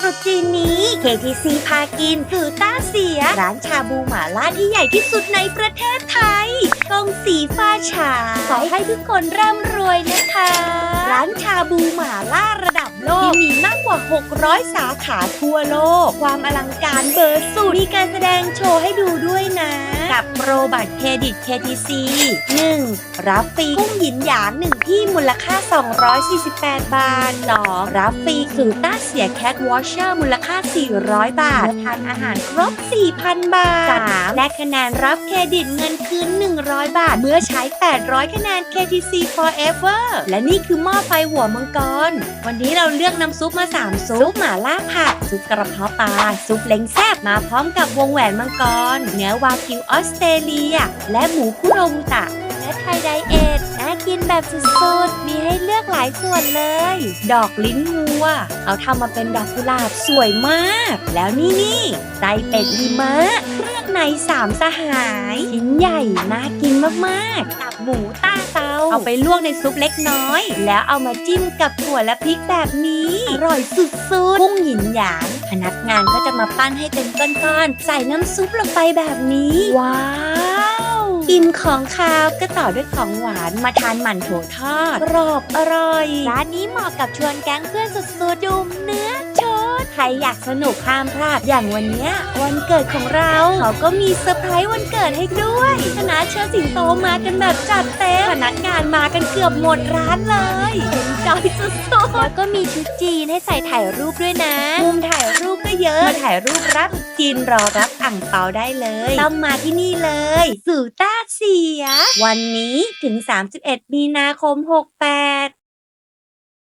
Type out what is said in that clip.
ตรุษจีนนี้ KTC พากิน คือต้าเสีย ร้านชาบูหมาล่าที่ใหญ่ที่สุดในประเทศไทยกงสีฟ้าฉาขอให้ทุกคนร่ำรวยนะคะ ร้านชาบูหมาล่าระดับโลก ที่มีมากกว่า 600 สาขาทั่วโลก ความอลังการเบอร์สุดมีการแสดงโชว์ให้ดูด้วยนะ กับโปรบัตรเครดิต KTC 1. รับฟรีกุ้งหยินหยางหนึ่งที่มูลค่า 248 บาท 2. รับฟรีคือต้าเสียแคทวอชเชอร์มูลค่า 400 บาททานอาหารครบ 4,000 บาท 3. และคะแนนรับเครดิตเงินคืน 100 บาท เมื่อใช้ 800 คะแนน KTC Forever และนี่คือหม้อไฟหัวมังกร วันนี้เราเลือกน้ำซุปมา 3 ซุปหม่าล่าผักซุปกระเพาะปลาซุปเล้งแซ่บมาพร้อมกับวงแหวนมังกร เนื้อวากิวออสสเตรเลีย และหมูคุโรบุตะและไทยไดเอทน่ากินแบบสุดๆ มีให้เลือกหลายส่วนเลย ดอกลิ้นงัวเขาทำมาเป็นดอกกุหลาบสวยมาก แล้วนี่นี่ไส้เป็ดหิมะเครื่องในสามสหาย ชิ้นใหญ่ น่ากินมากๆ ตับหมูต้าเตา เอาไปลวกในซุปเล็กน้อย แล้วเอามาจิ้มกับถั่วและพริกแบบนี้ อร่อยสุดๆ กุ้งหยินหยาง พนักงานก็จะมาปั้นให้เป็นก้อนๆ ใส่น้ำซุปลงไปแบบนี้ ว้าวอิ่มของคาวก็ต่อด้วยของหวานมาทานหมั่นโถทอดกรอบอร่อย ร้านนี้เหมาะกับชวนแก๊งเพื่อนสุดๆดุมเนื้อชดใค รอยากสนุกห้ามพลาด อย่างวันเนี้ยวันเกิดของเรา เขาก็มีเซอร์ไพรส์วันเกิดให้ด้วยคณะเชิดสิงโตมากันแบบจัดเต็มพนักงานมากันเกือบหมดร้านเลยเห็นจอยสุดๆแล้วก็มีชุดจีนให้ใส่ถ่ายรูปด้วยนะมุมถ่ายรูปก็เยอะมาถ่ายรูปรับจีนรอรับอ่างเปาได้เลยต้องมาที่นี่เลย สู่ต้าเสีย วันนี้ถึง 31 มีนาคม 68